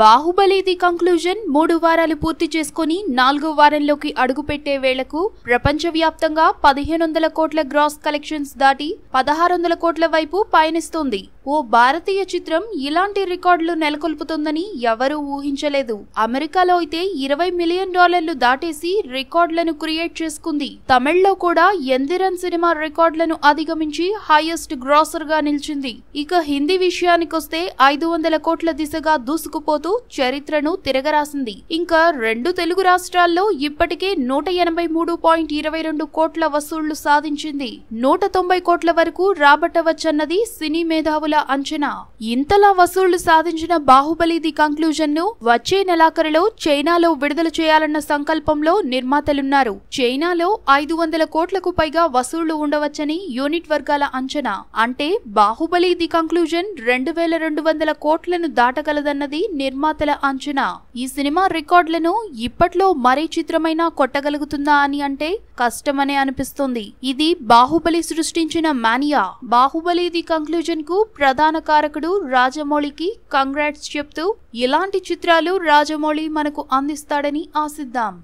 Baahubali the conclusion మూడు వారాలు పూర్తి చేసుకుని నాలుగో వారంలోకి అడుగుపెట్టే వేళకు ప్రపంచవ్యాప్తంగా పదిహేను వందల కోట్ల గ్రాస్ కలెక్షన్స్ దాటి పదహారు వందల కోట్ల వైపు పయనిస్తోంది. ఓ భారతీయ చిత్రం ఇలాంటి రికార్డులు నెలకొల్పుతుందని ఎవరూ ఊహించలేదు. అమెరికాలో అయితే ఇరవై మిలియన్ డాలర్లు దాటేసి రికార్డులను క్రియేట్ చేసుకుంది. తమిళ్ళో కూడా ఎందిరన్ సినిమా రికార్డులను అధిగమించి హైయెస్ట్ గ్రాసర్గా నిలిచింది. ఇక హిందీ విషయానికొస్తే ఐదు వందల కోట్ల దిశగా దూసుకుపోతూ చరిత్రను తిరగరాసింది. ఇంకా రెండు తెలుగు రాష్ట్రాల్లో ఇప్పటికే నూట ఎనభై మూడు పాయింట్ ఇరవై రెండు కోట్ల వసూళ్ళు సాధించింది. నూట తొంభై కోట్ల వరకు రాబట్టవచ్చన్నది సినీ మేధావుల అంచనా. ఇంతలా వసూళ్ళు సాధించిన బాహుబలి ది కంక్లూజన్ను వచ్చే నెలాఖరులో చైనాలో విడుదల చేయాలన్న సంకల్పంలో నిర్మాతలున్నారు. చైనాలో ఐదు వందల కోట్లకు పైగా వసూళ్ళు ఉండవచ్చని యూనిట్ వర్గాల అంచనా. అంటే బాహుబలి ది కంక్లూజన్ రెండు వేల రెండు వందల కోట్లను దాటగలదన్నది నిర్మాతల అంచనా. ఈ సినిమా రికార్డులను ఇప్పట్లో మరే చిత్రమైనా కొట్టగలుగుతుందా అని అంటే కష్టమనే అనిపిస్తుంది. ఇది బాహుబలి సృష్టించిన మానియా. బాహుబలి ది కంక్లూజన్కు ప్రధాన కారకుడు రాజమౌళికి కంగ్రాట్స్ చెప్తూ ఇలాంటి చిత్రాలు రాజమౌళి మనకు అందిస్తాడని ఆశిద్దాం.